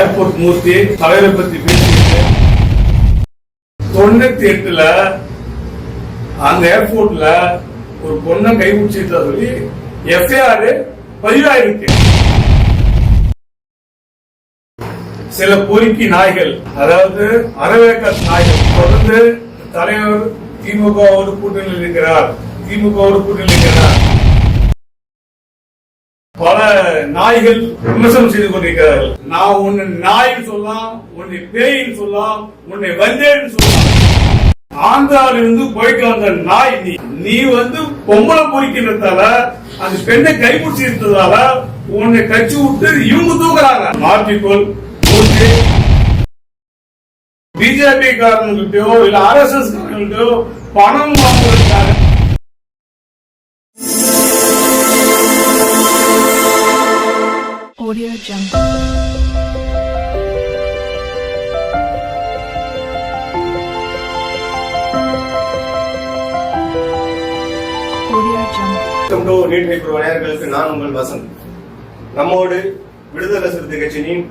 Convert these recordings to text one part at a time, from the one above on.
Airport மூர்த்தி தலைவரை பத்தி பேசிட்டு தொண்ணூத்தி எட்டுல அந்த ஏர்போர்ட்ல ஒரு பொண்ணை கைபிடிச்சிட்டு சொல்லி எஃப்ஐஆர் பதிவாயிருக்கு. சில பொறுக்கி நாய்கள் அதாவது அறவேக்கர் நாய்கள் தொடர்ந்து தலைவர் திமுகவோடு கூட்டணியில் இருக்கிறார். திமுகவோடு கூட்டணியில் இருக்கிறார். பல நாய்கள் விமர்சனம் செய்து கொண்டிருக்கிறார்கள். நான் உன்னை நாயின்னு சொல்லலாம் உன்னை பேயின்னு சொல்லலாம் உன்னை வந்தேன்னு சொல்லலாம். ஆந்திரால இருந்து போயிட்டு வந்த நாய் நீ. நீ வந்து பொம்பளை பொறிக்கிறதால அந்த பெண்ணை கைப்பிடிச்சி இருந்ததால உன்னை கட்சி விட்டு இவங்க தூக்குறாங்க. மாற்றிக்கொள் பிஜேபி காரங்கள்கிட்டயோ இல்ல ஆர் எஸ் எஸ் காரங்கள்கிட்டயோ பணம் வாங்குவதற்காக Audio Jungle. நேயர்களுக்கு நான் உங்கள் வசந்த். நம்மோடு விடுதலை சிறுத்தை கட்சியின்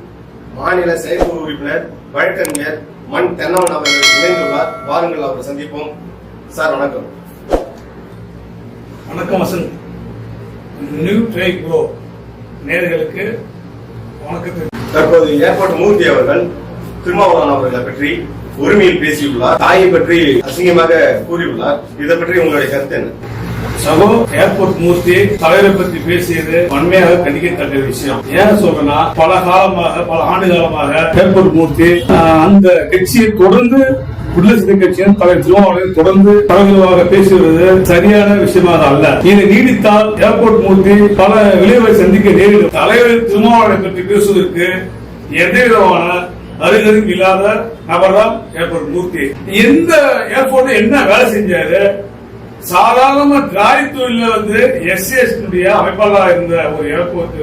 மாநில செயற்குழு உறுப்பினர் வழக்கறிஞர் மண் தென்னவன் அவர்கள் இணைந்துள்ளார். வாருங்கள் அவரை சந்திப்போம். சார் வணக்கம். வணக்கம் வசந்த். நியூ ட்ரை ப்ரோ நேர்களுக்கு தற்போது ஏர்போர்ட் மூர்த்தி அவர்கள் திருமாவளவன் அவர்களை பற்றி உரிமையில் பேசியுள்ளார். தாயை பற்றி அசிங்கமாக கூறியுள்ளார். இதை பற்றி உங்களுடைய கருத்து என்ன? சகோ ஏர்போர்ட் மூர்த்தி தலைவரை பற்றி பேசியது வன்மையாக கண்டிக்கத்தக்க விஷயம். ஏன் சொல்றேன்னா பல காலமாக பல ஆண்டு காலமாக ஏர்போர்ட் மூர்த்தி அந்த கட்சியை தொடர்ந்து குடியரசு கட்சியின் தலைவர் திருமாவளவன் தொடர்ந்து பரவலாக பேசுவது சரியான விஷயமாக அல்ல. இதை நீடித்தால் ஏர்போர்ட் மூர்த்தி பல விளைவை சந்திக்க நேரிடும். தலைவர் திருமாவளவனை பற்றி பேசுவதற்கு எந்த விதமான அருகருக்கு இல்லாத நபர் தான் ஏர்போர்ட் மூர்த்தி. எந்த ஏர்போர்ட் என்ன வேலை செஞ்சாரு? சாதாரண காரி தொழில வந்து எஸ்சிஎஸ் அமைப்பாளராக இருந்த ஒரு ஏர்போர்ட்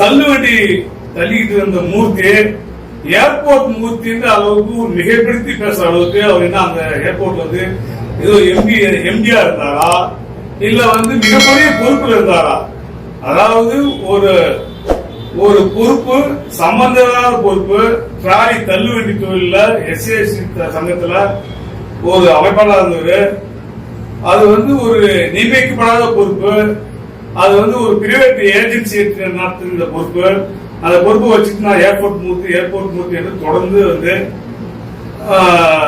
தள்ளுவண்டி தள்ளிக்கிட்டு இருந்த மூர்த்தி ஏர்போர்ட் மூர்த்தின்ற அளவுக்கு ஒரு மிகைப்படுத்தி பேசுற அளவுக்கு அவர் என்ன அந்த ஏர்போர்ட்ல வந்து ஏதோ எம்பி எம்ஜிஆர் இருந்தாரா? இல்ல வந்து மிகப்பெரிய பொறுப்புல இருந்தாரா? அதாவது ஒரு ஒரு பொறுப்பு சம்பந்தமான பொறுப்பு டிராலி தள்ளுவண்டி தொழில எஸ்சிஎஸ்சி சங்கத்துல ஒரு அமைப்பாளர் இருந்தவர். அது வந்து ஒரு நியமிக்கப்படாத பொறுப்பு. அது வந்து ஒரு பிரைவேட் ஏஜென்சி நடத்துகிற பொறுப்பு. அந்த பொறுப்பு வச்சுட்டு நான் ஏர்போர்ட் மூர்த்தி ஏர்போர்ட் மூர்த்தி என்று தொடர்ந்து வந்து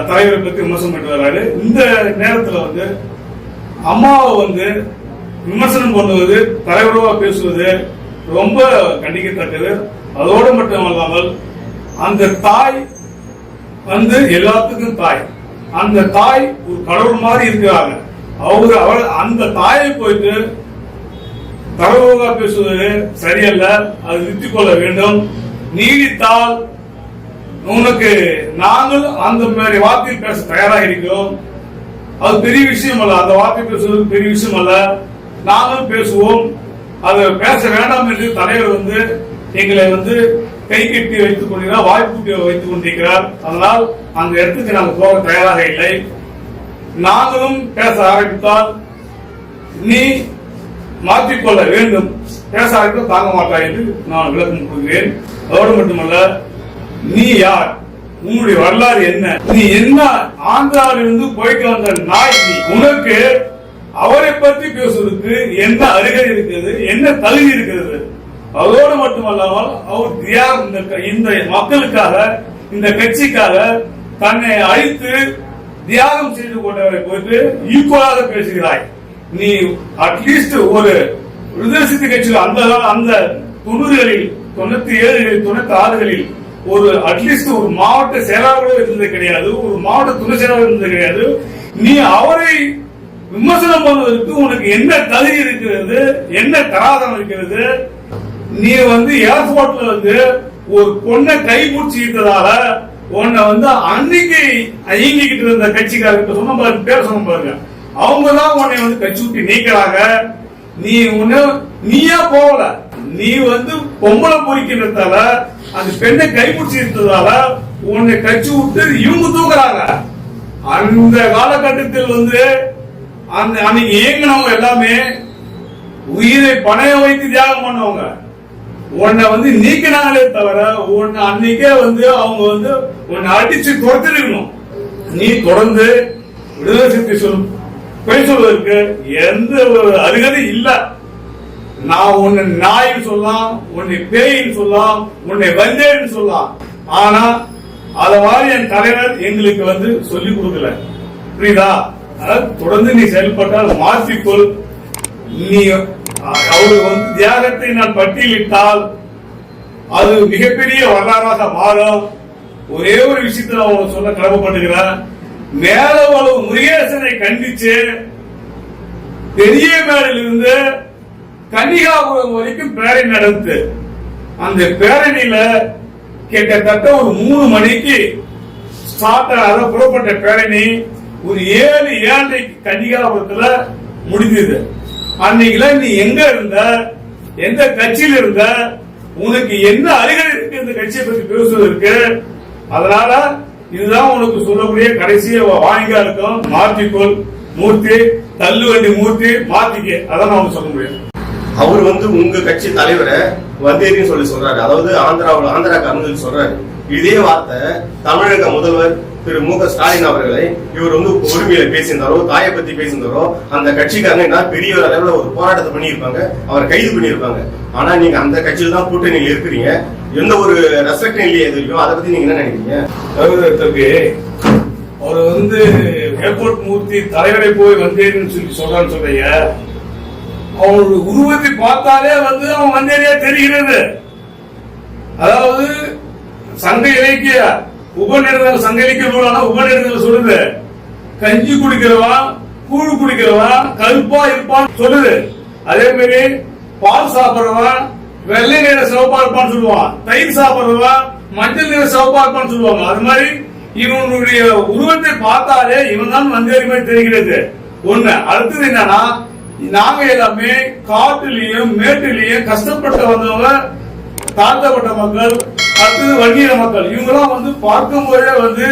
தலைவரை பற்றி விமர்சனம் பண்ணிட்டு வர்றாரு இந்த நேரத்தில் வந்து அம்மாவை வந்து விமர்சனம் பண்ணுவது தலைவரவா பேசுவது ரொம்ப கண்டிக்கத்தக்கது. அதோடு மட்டும் அல்லாமல் அந்த தாய் வந்து எல்லாத்துக்கும் தாய். அந்த தாய் ஒரு கடவுள் மாதிரி இருக்கிறாங்க. அவரு அவள் அந்த தாயை போயிட்டு தரவுகா பேசுவது சரியல்ல. அது நிறுத்திக் கொள்ள வேண்டும். நீடித்தால் உனக்கு நாங்கள் அந்த மாதிரி வார்த்தையில் பேச தயாராக இருக்கிறோம். அது பெரிய விஷயம் அல்ல அந்த வார்த்தை பேசுவது பெரிய விஷயம் அல்ல நாங்களும் பேசுவோம். அதை பேச வேண்டாம் என்று தலைவர் வந்து எங்களை வந்து கை கட்டி வைத்துக் கொண்டிருக்கிறார் வாய்ப்பு வைத்துக் கொண்டிருக்கிறார். அதனால் அந்த இடத்துக்கு நாங்கள் போக தயாராக இல்லை. நாங்களும் பேச ஆரம்பித்தால் நீ மாற்றிக்கொள்ள வேண்டும். பேச தாங்க மாட்டாய் என்று நான் விளக்கம் கொடுக்கிறேன் அதோடு மட்டுமல்ல நீ யார்? உன்னுடைய வரலாறு என்ன? நீ என்ன ஆந்திராவிலிருந்து போயிட்டு வந்த நாய்? நீ உனக்கு அவரை பற்றி பேசுவதற்கு என்ன அருகதை இருக்கிறது? என்ன தகுதி இருக்கிறது? அதோடு மட்டுமல்லாமல் அவர் தியாகம் இந்த இந்த மக்களுக்காக இந்த கட்சிக்காக தன்னை அழித்து தியாகம் செய்து கொண்டவரை போயிட்டு ஈக்குவலாக பேசுகிறாய். நீ அட்லீஸ்ட் ஒரு விடுதலை சிறுத்தை கட்சியில் அந்த அந்த தொண்ணூறுகளில் தொண்ணூத்தி ஏழுகளில் தொண்ணூத்தி ஆறுகளில் ஒரு அட்லீஸ்ட் ஒரு மாவட்ட செயலாளர்களோ இருந்தது கிடையாது ஒரு மாவட்ட துணை செயலாளர் இருந்தது கிடையாது. நீ அவரை விமர்சனம் பண்ணுவதற்கு உனக்கு என்ன தகுதி இருக்கிறது என்ன தராதரம் இருக்கிறது? நீ வந்து ஏர்போர்ட்ல வந்து ஒரு பொண்ணை கைபூச்சி இருந்ததால உன்னை வந்து அன்னைக்கு அயங்கிக்கிட்டு இருந்த கட்சிக்காரர்கிட்ட சொன்ன பாருங்க பேர் சொன்ன பாருங்க அவங்க தான் உன்னை வந்து கட்சி விட்டு நீக்கிறாங்க நீ உன்ன நீயா போகல. நீ வந்து பொம்பளை பொறிக்கிறதால அந்த பெண்ணை கைப்பிடிச்சி இருந்ததால உன்னை கட்சி விட்டு இவங்க தூக்குறாங்க. அந்த காலகட்டத்தில் வந்து அந்த அன்னைக்கு இயங்கினவங்க எல்லாமே உயிரை பணைய வைத்து தியாகம் பண்ணவங்க. உன்னை வந்து நீக்கினாங்களே தவிர உன்னை அன்னைக்கே வந்து அவங்க வந்து உன்னை அடிச்சு துரத்திருக்கணும் நீ தொடர்ந்து விடுதலை சக்தி சொல்லும். பொய் எந்த ஒரு அருகதை இல்ல. நான் உன்னை நாயின்னு சொல்லலாம் உன்னை பேயின்னு சொல்லலாம் உன்னை வந்தேன்னு சொல்லலாம். ஆனா அத மாதிரி என் தலைவர் எங்களுக்கு வந்து சொல்லி கொடுக்கல. புரியுதா? அதாவது தொடர்ந்து நீ செயல்பட்டால் மாற்றிக்கொள் நீ அவரு வந்து தியாகத்தை நான் பட்டியலிட்டால் அது மிகப்பெரிய வரலாறாக மாறும். ஒரே ஒரு விஷயத்துல அவங்க சொல்ல கடமைப்பட்டுகிறேன் மேலவளவு முருகேசனை கண்டிச்சு பெரிய மேலிருந்து கன்னிகாபுரம் வரைக்கும் பேரணி நடந்து அந்த பேரணியில கிட்டத்தட்ட ஒரு மூணு மணிக்கு ஸ்டார்ட் ஆக புறப்பட்ட பேரணி ஒரு ஏழு ஏழரைக்கு கன்னிகாபுரத்துல முடிஞ்சது அன்னைக்குல நீ எங்க இருந்த? எந்த கட்சியில் இருந்த? உனக்கு என்ன அருகதை இருக்கு? இந்த கட்சியை பத்தி பேசுவதற்கு? அதனால இதுதான் உனக்கு சொல்லக்கூடிய கடைசி வாங்கியா இருக்கும். மாத்திக்கோள் மூர்த்தி தள்ளுவண்டி மூர்த்தி மாத்திக்க. அதான் நான் சொல்ல முடியும். அவர் வந்து உங்க கட்சி தலைவரை வந்தேரின்னு சொல்லி சொல்றாரு. அதாவது ஆந்திராவில் ஆந்திராக்காரன்னு சொல்றாரு. இதே வார்த்தை தமிழக முதல்வர் திரு மு க ஸ்டாலின் அவர்களை இவர் வந்து உரிமையில பேசியிருந்தாரோ தாயை பத்தி பேசியிருந்தாரோ அந்த கட்சிக்காரங்க என்ன பெரிய அளவுல ஒரு போராட்டத்தை பண்ணியிருப்பாங்க. அவர் கைது பண்ணியிருப்பாங்க. ஆனா நீங்க அந்த கட்சியில தான் கூட்டணியில் இருக்கிறீங்க எந்த ஒரு ரெஸ்பெக்டும் இல்லையே இது வரைக்கும் அதை பத்தி நீங்க என்ன நினைக்கிறீங்க? தம்பி அவர் வந்து ஏர்போர்ட் மூர்த்தி தலைவரை போய் வந்தேன்னு சொல்லி சொல்றான்னு சொல்றீங்க. அவனுடைய உருவத்தை பார்த்தாலே வந்து அவன் வந்தேரியா தெரிகிறது. அதாவது சங்க இலக்கிய உபநிடதம் சங்கலிக்க நூலான உபநிடதம் சொல்லுது. கஞ்சி குடிக்கிறவா கூழ் குடிக்கிறவா கருப்பா இருப்பான் சொல்லுது. அதே மாதிரி பால் சாப்பிடுறவா வெள்ளை நிற சிவப்பா இருப்பான்னு சொல்லுவான் தயிர் சாப்பிடுறவா மஞ்சள் நிற சிவப்பா இருப்பான்னு சொல்லுவாங்க. அது மாதிரி இவனுடைய உருவத்தை பார்த்தாலே இவன் தான் வந்தேரி மாதிரி தெரிகிறது. ஒண்ணு அடுத்தது என்னன்னா நாங்க எல்லாமே காட்டுலயும் மேட்டுலயும் கஷ்டப்பட்டு வந்தவங்க தாழ்த்தப்பட்ட மக்கள் அடுத்தது வங்கியின மக்கள். இவங்கெல்லாம் வந்து பார்க்கும் போதே வந்து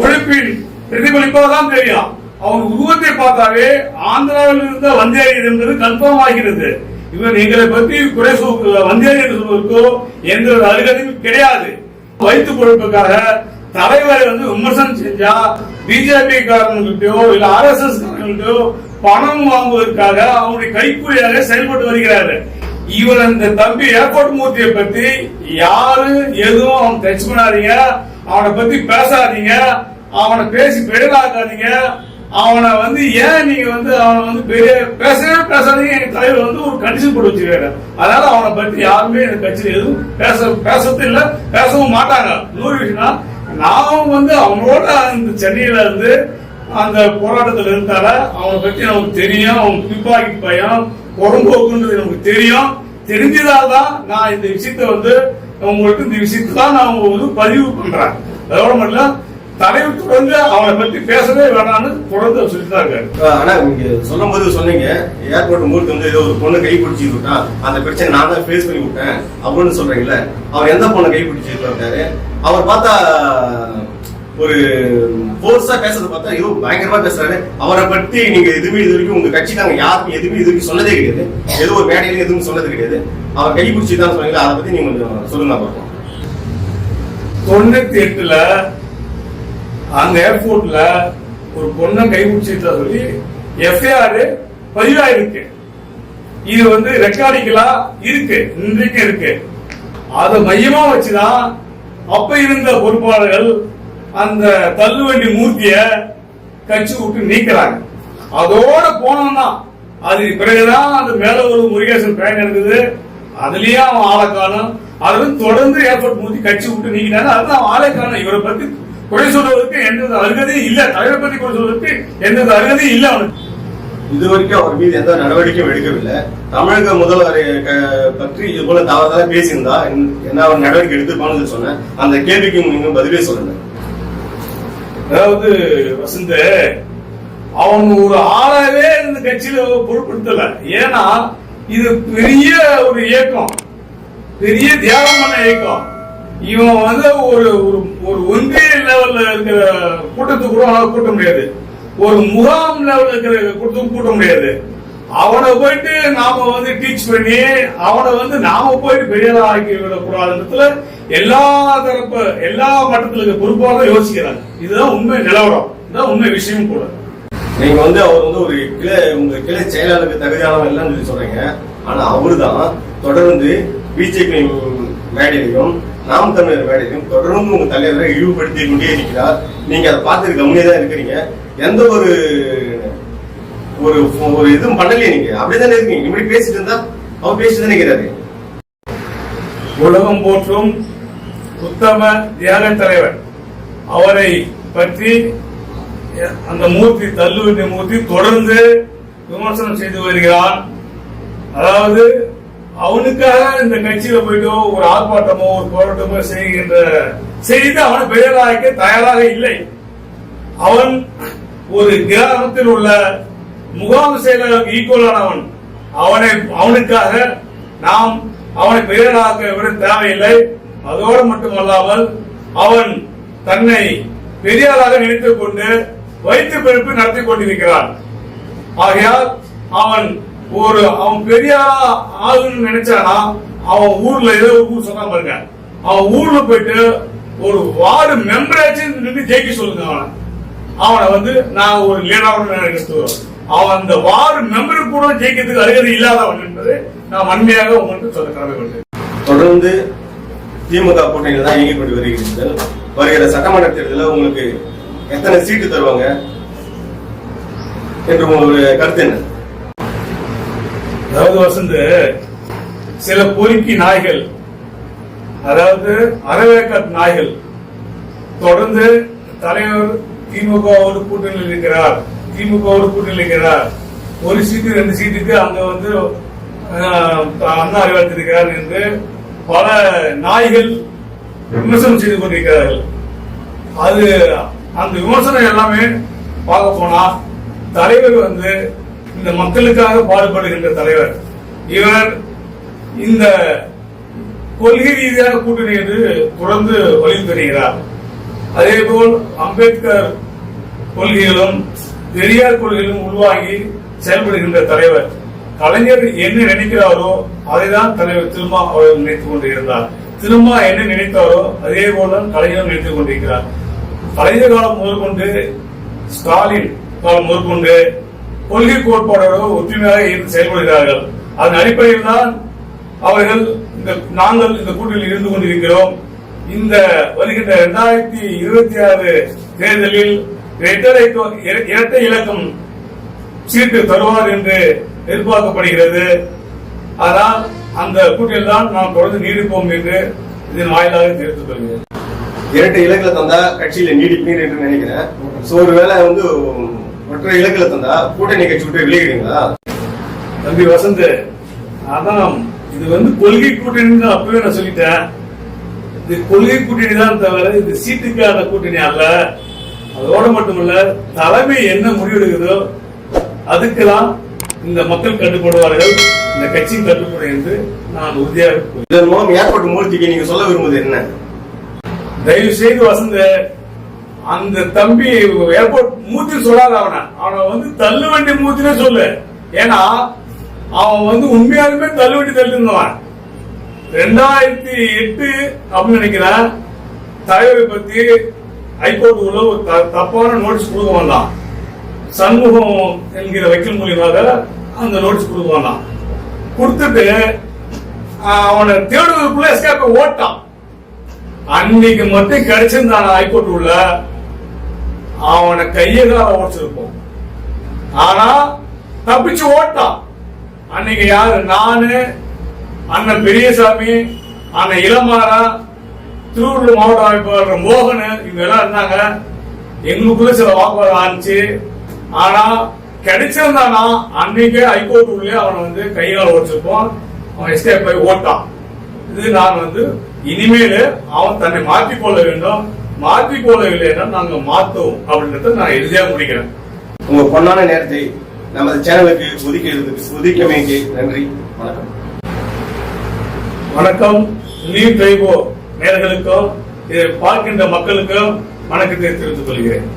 உழைப்பின் பிரதிபலிப்பா தான் தெரியும். அவங்க உருவத்தை பார்த்தாவே ஆந்திராவில் இருந்த வந்தேரி என்பது கன்ஃபார்ம் ஆகிறது. இவர் எங்களை பற்றி குறை சொல்ல வந்தேரி சொல்வதற்கோ எந்த ஒரு அருகதையும் கிடையாது. வைத்து பொறுப்புக்காக தலைவரை வந்து விமர்சனம் செஞ்சா பிஜேபி காரங்கள்கிட்டயோ இல்ல ஆர் எஸ் எஸ் காரங்கள்கிட்டயோ பணம் வாங்குவதற்காக அவருடைய கைக்கூலியாக செயல்பட்டு வருகிறாரு இவன் அந்த தம்பி ஏர்போர்ட் மூர்த்தியை பத்தி யாரு எதுவும் அவன் டச் பண்ணாதீங்க. அவனை பத்தி பேசாதீங்க. அவனை பேசி பெரிதாக்காதீங்க. அவனை வந்து ஏன் நீங்க வந்து அவனை வந்து பெரிய பேசவே பேசாதீங்க. எங்க தலைவர் வந்து ஒரு கண்டிஷன் போட்டு வச்சிருக்காரு. அதனால அவனை பத்தி யாருமே எனக்கு கட்சியில் எதுவும் பேச பேசறது இல்ல. பேசவும் மாட்டாங்க. நூறு விஷயம்னா நான் வந்து அவனோட இந்த சென்னையில இருந்து அந்த போராட்டத்தில் இருந்தால அவனை பத்தி நமக்கு தெரியும். அவன் பிப்பாக்கி பயம் புறம்போக்குன்றது நமக்கு தெரியும். தெரிஞ்சதால் தான் நான் இந்த விஷயத்தை வந்து உங்களுக்கு இந்த விஷயத்தை தான் நான் வந்து பதிவு பண்றேன். அதோட மட்டும் தலைவர் தொடர்ந்து அவனை பத்தி பேசவே வேணாம்னு தொடர்ந்து அவர் சொல்லிட்டு தான் இருக்காரு. ஆனா நீங்க சொல்லும் போது சொன்னீங்க ஏர்போர்ட் மூர்த்தி வந்து ஏதோ ஒரு பொண்ணு கை பிடிச்சி விட்டா அந்த பிரச்சனை நான் தான் ஃபேஸ் பண்ணி விட்டேன் அப்படின்னு சொல்றீங்கல்ல அவர் எந்த பொண்ணை கை பிடிச்சி விட்டாரு அவர் பார்த்தா ஒரு போர்ஸா பேசுறது பார்த்தா ஐயோ பயங்கரமா பேசுறாரு. அவரை பத்தி நீங்க எதுவுமே இது வரைக்கும் உங்க கட்சிக்காரங்க யாருக்கும் எதுவுமே இது வரைக்கும் சொன்னதே கிடையாது. ஏதோ ஒரு மேடையில எதுவும் சொன்னது கிடையாது. அவர் கை பிடிச்சி தான் சொன்னீங்க அதை பத்தி நீங்க கொஞ்சம் சொல்லுங்க பார்ப்போம் தொண்ணூத்தி எட்டுல அந்த ஏர்போர்ட்ல ஒரு பொண்ணை கைப்பிடிச்சிட்டா சொல்லி எஃப்ஐஆர் பதிவாயிருக்கு இது வந்து ரெக்கார்டிக்கலா இருக்கு இன்றைக்கு இருக்கு. அதை மையமா வச்சுதான் அப்ப இருந்த பொறுப்பாளர்கள் அந்த தள்ளுவண்டி மூர்த்திய கட்சி விட்டு நீக்கிறாங்க. அதோட போனோம்னா அது பிறகுதான் அந்த மேல ஒரு முருகேசன் பயன் இருக்குது அதுலயே அவன் ஆளை காணும் அது தொடர்ந்து ஏற்பட்டு மூர்த்தி கட்சி விட்டு நீக்கினாரு. அதுதான் அவன் ஆளை காணும். இவரை பத்தி குறை சொல்றதுக்கு எந்த அருகதையும் இல்ல. தலைவரை பத்தி குறை சொல்றதுக்கு எந்த அருகதையும் இல்ல அவனுக்கு. இது வரைக்கும் அவர் மீது எந்த நடவடிக்கையும் எடுக்கவில்லை. தமிழக முதல்வரை பற்றி இது போல தவறுதலாக பேசியிருந்தா என்ன- என்ன அவர் நடவடிக்கை எடுத்துப்பான்னு சொன்னேன். அந்த கேள்விக்கு நீங்க பதிலே சொல்லுங்க. அதாவது வசந்த அவன் ஒரு ஆளாவே இந்த கட்சியில பொருட்படுத்தல. ஏன்னா இது பெரிய ஒரு இயக்கம். பெரிய தியாகமான இயக்கம். இவன் வந்து ஒரு ஒரு ஒரு ஒன்றிய லெவல்ல இருக்கிற கூட்டத்துக்கு கூட கூட்ட முடியாது. ஒரு முகாம் லெவல்ல இருக்கிற கூட்டத்துக்கு கூட்ட முடியாது. அவனை போயிட்டு நாம வந்து டீச் பண்ணி அவனை வந்து நாம போயிட்டு பெரிய ஆக்கி விடக்கூடாதுல எல்லா தரப்பு எல்லா மட்டத்துல இருக்க பொறுப்பாக யோசிக்கிறாங்க. இதுதான் உண்மை நிலவரம். இதுதான் உண்மை விஷயம் கூட. நீங்க வந்து அவர் வந்து ஒரு கிளை உங்க கிளை செயலாளருக்கு தகுதியானவன் இல்லைன்னு சொல்லி சொல்றீங்க. ஆனா அவர்தான் தொடர்ந்து பிஜேபி மேடையிலையும் நாம் தமிழர் மேடையிலும் தொடர்ந்து உங்க தலைவரை இழிவுபடுத்தி கொண்டே இருக்கிறார். நீங்க அதை பார்த்து கவனியே தான் இருக்கிறீங்க. எந்த ஒரு ஒரு ஒரு இதுவும் பண்ணலையே நீங்க அப்படிதானே இருக்கீங்க இப்படி பேசிட்டு இருந்தா அவர் பேசிட்டு நினைக்கிறாரு இருக்கிறாரு. உலகம் போற்றும் உத்தம தியாக தலைவர். அவரை பற்றி அந்த மூர்த்தி தள்ளுவண்டி மூர்த்தி தொடர்ந்து விமர்சனம் செய்து வருகிறான் அதாவது அவனுக்காக இந்த கட்சியில போயிட்டோ ஒரு ஆர்ப்பாட்டமோ ஒரு போராட்டமோ செய்கின்ற செய்து அவனை பெயராக்க தயாராக இல்லை. அவன் ஒரு கிராமத்தில் உள்ள முகாம் செயலருக்கு ஈக்குவலானவன் அவனை அவனுக்காக நாம் அவனை பெயராக்க விட தேவையில்லை. அதோடு மட்டுமல்லாமல் அவன் தன்னை பெரியாராக நினைத்துக் கொண்டு வைத்து பிறப்பு நடத்தி கொண்டிருக்கிறான். ஆகையால் அவன் ஒரு அவன் பெரியாரா ஆகுன்னு நினைச்சானா அவன் ஊர்ல ஏதோ ஊர் சொன்னா பாருங்க. அவன் ஊர்ல போயிட்டு ஒரு வார்டு மெம்பராச்சும் நின்று ஜெயிக்க சொல்லுங்க அவனை. அவனை வந்து நான் ஒரு லீடராக நினைக்கிறோம் அவன் அந்த வார்டு மெம்பருக்கு கூட ஜெயிக்கிறதுக்கு அருகதை இல்லாதவன் என்பதை நான் வன்மையாக உங்களுக்கு சொல்ல கடமை கொண்டேன் தொடர்ந்து திமுக கூட்டணியில் தான் இயங்கிக் கொண்டு வருகிறீர்கள் வருகிற சட்டமன்ற தேர்தலில் உங்களுக்கு எத்தனை சீட்டு தருவாங்க? என்று உங்களுடைய கருத்து என்ன? அதாவது வசந்து சில பொறுக்கி நாய்கள் அதாவது அறவேக்கட் நாய்கள் தொடர்ந்து தலைவர் திமுகவோடு கூட்டணியில் இருக்கிறார். திமுகவோடு கூட்டணியில் இருக்கிறார் ஒரு சீட்டு ரெண்டு சீட்டுக்கு அங்க வந்து அண்ணா அறிவாத்திருக்கிறார் என்று பல நாய்கள் விமர்சனம் செய்து கொண்டிருக்கிறார்கள். அது அந்த விமர்சனம் எல்லாமே பார்க்க போனா தலைவர் வந்து இந்த மக்களுக்காக பாடுபடுகின்ற தலைவர். இவர் இந்த கொள்கை ரீதியாக கூட்டணி என்று தொடர்ந்து வலியுறுத்துகிறார் அதேபோல் அம்பேத்கர் கொள்கைகளும் பெரியார் கொள்கையிலும் உள்வாங்கி செயல்படுகின்ற தலைவர். கலைஞர் என்ன நினைக்கிறாரோ அதைதான் தலைவர் திருமா அவர்கள் நினைத்துக் கொண்டிருந்தார். திருமா என்ன நினைத்தாரோ அதே போல கலைஞர் நினைத்துக் கொண்டிருக்கிறார். கலைஞர் காலம் முதற்கொண்டு ஸ்டாலின் காலம் முதற்கொண்டு கொள்கை கோட்பாடோடு ஒற்றுமையாக இருந்து செயல்படுகிறார்கள். அதன் அடிப்படையில் தான் அவர்கள் இந்த நாங்கள் இந்த கூட்டணியில் இருந்து கொண்டிருக்கிறோம். இந்த வருகின்ற இரண்டாயிரத்தி இருபத்தி ஆறு தேர்தலில் இரட்டை இரட்டை இலக்கம் சீட்டு தருவார் என்று எதிர்பார்க்கப்படுகிறது. ஆனால் அந்த கூட்டணியில் தான் நாம் தொடர்ந்து நீடிப்போம் என்று இதன் வாயிலாக தெரிவித்துக் கொள்கிறேன். இரட்டை இலக்கில தந்தா கட்சியில நீடிப்பீர் என்று நினைக்கிறேன். சோ ஒருவேளை வந்து ஒற்றை இலக்கில தந்தா கூட்டணி கட்சி விட்டு வெளியிடுவீங்களா தம்பி வசந்த் அதான். இது வந்து கொள்கை கூட்டணி அப்பவே நான் சொல்லிட்டேன். இது கொள்கை கூட்டணி தான் தவிர இது சீட்டுக்கான கூட்டணி அல்ல. அதோட மட்டுமல்ல தலைமை என்ன முடிவெடுக்குதோ அதுக்கெல்லாம் இந்த மக்கள் கட்டுப்படுவார்கள் இந்த கட்சியும் கட்டுப்படும் என்று நான் உறுதியாக. இதன் மூலம் ஏற்பட்ட மூர்த்திக்கு நீங்க சொல்ல விரும்புவது என்ன? தயவு செய்து வசந்த அந்த தம்பி ஏர்போர்ட் மூர்த்தி சொல்லாத அவனை. அவனை வந்து தள்ளுவண்டி மூர்த்தினே சொல்லு. ஏன்னா அவன் வந்து உண்மையாலுமே தள்ளுவண்டி தள்ளி இருந்தவன் ரெண்டாயிரத்தி எட்டு அப்படின்னு நினைக்கிறேன். தலைவரை பத்தி ஹைகோர்ட் உள்ள ஒரு த- தப்பான நோட்டீஸ் கொடுக்க சண்முகம் என்கிற வக்கீல் மூலியமாக அந்த நோட்டீஸ் கொடுக்க கொடுத்துட்டு அவனை தேடுவதற்குள்ள எஸ்கேப்பை ஓட்டான். அன்னைக்கு மட்டும் கிடைச்சிருந்தான் ஹைகோர்ட் உள்ள அவனை கையெல்லாம் ஓடிச்சிருப்போம் ஆனா தப்பிச்சு ஓட்டான். அன்னைக்கு யாரு? நானு அண்ணன் பெரியசாமி அண்ணன் இளமாரா திருவள்ளூர் மாவட்ட அமைப்பாளர் மோகன் இவங்க எல்லாம் இருந்தாங்க. எங்களுக்குள்ள சில வாக்குவாதம் ஆனிச்சு ஆனா கிடைச்சிருந்தானா அன்னைக்கே ஹைகோர்ட் உள்ளே அவனை வந்து கையால உடைச்சிருப்போம் அவன் எஸ்கேப் போய் ஓட்டான். இது நான் வந்து இனிமேல் அவன் தன்னை மாற்றிக்கொள்ள வேண்டும். மாற்றிக்கொள்ளவில்லை என்றால் நாங்க மாத்தோம் அப்படின்றத நான் இறுதியாக முடிக்கிறேன். உங்க பொன்னான நேரத்தை நமது சேனலுக்கு ஒதுக்கிறதுக்கு ஒதுக்கமைக்கு நன்றி. வணக்கம். வணக்கம். நீ டைபோ நேர்களுக்கும் இதை பார்க்கின்ற மக்களுக்கும் வணக்கத்தை தெரிவித்துக் கொள்கிறேன்.